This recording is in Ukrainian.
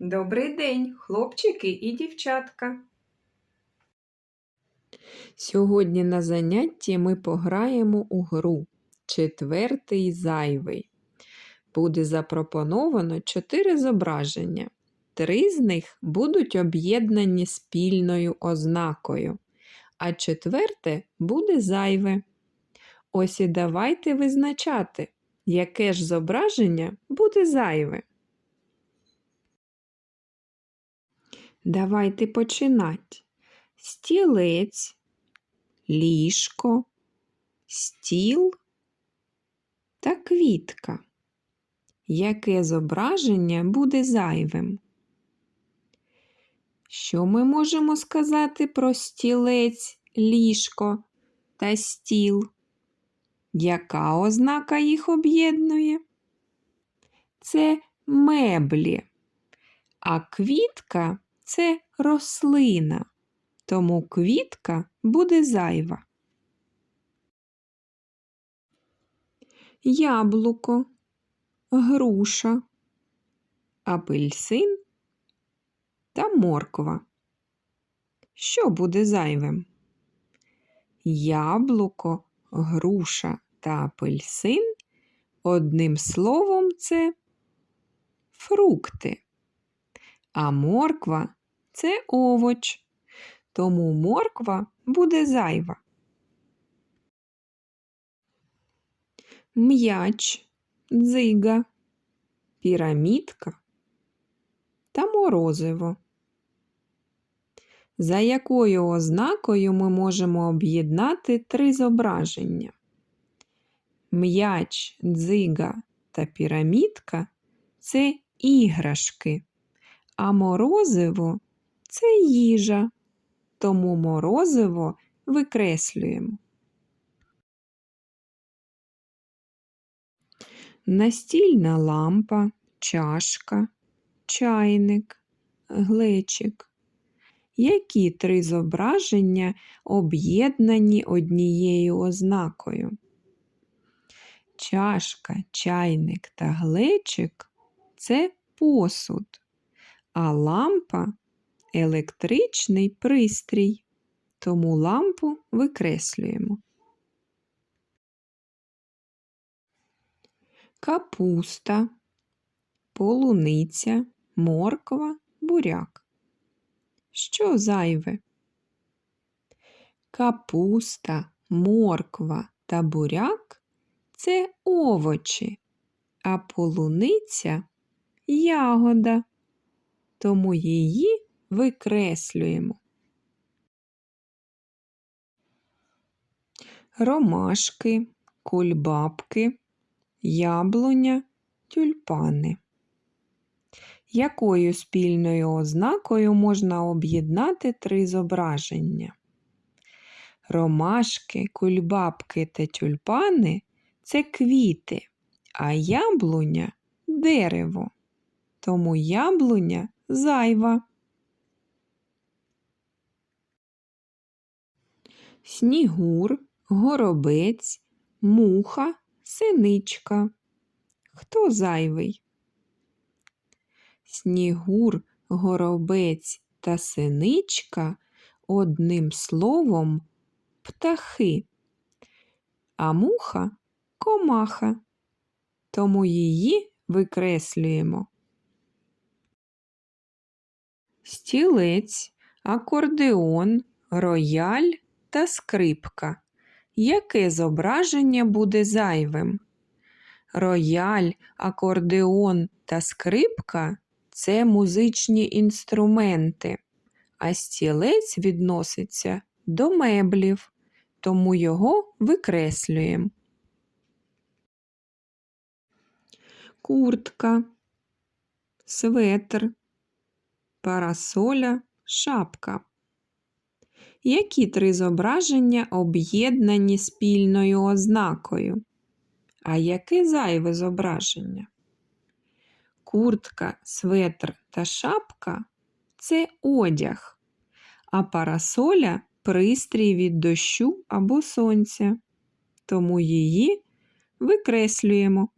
Добрий день, хлопчики і дівчатка. Сьогодні на занятті ми пограємо у гру Четвертий зайвий. Буде запропоновано чотири зображення. Три з них будуть об'єднані спільною ознакою, а четверте буде зайве. Ось і давайте визначати, яке ж зображення буде зайве. Давайте починати. Стілець, ліжко, стіл та квітка. Яке зображення буде зайвим? Що ми можемо сказати про стілець, ліжко та стіл? Яка ознака їх об'єднує? Це меблі, а квітка це рослина, тому квітка буде зайва. Яблуко, груша, апельсин та морква. Що буде зайвим? Яблуко, груша та апельсин одним словом це фрукти. А морква це овоч, тому морква буде зайва. М'яч, дзига, пірамідка та морозиво. За якою ознакою ми можемо об'єднати три зображення? М'яч, дзига та пірамідка це іграшки, а морозиво це їжа, тому морозиво викреслюємо. Настільна лампа, чашка, чайник, глечик. Які три зображення об'єднані однією ознакою? Чашка, чайник та глечик це посуд, а лампа електричний пристрій, тому лампу викреслюємо. Капуста, полуниця, морква, буряк. Що зайве? Капуста, морква та буряк це овочі, а полуниця ягода, тому її викреслюємо. Ромашки, кульбабки, яблуня, тюльпани. Якою спільною ознакою можна об'єднати три зображення? Ромашки, кульбабки та тюльпани це квіти, а яблуня дерево. Тому яблуня зайва. Снігур, горобець, муха, синичка. Хто зайвий? Снігур, горобець та синичка одним словом птахи, а муха комаха, тому її викреслюємо. Стілець, акордеон, рояль та скрипка. Яке зображення буде зайвим? Рояль, акордеон та скрипка це музичні інструменти, а стілець відноситься до меблів, тому його викреслюємо. Куртка, светр, парасоля, шапка. Які три зображення об'єднані спільною ознакою? А яке зайве зображення? Куртка, светр та шапка це одяг, а парасоля пристрій від дощу або сонця, тому її викреслюємо.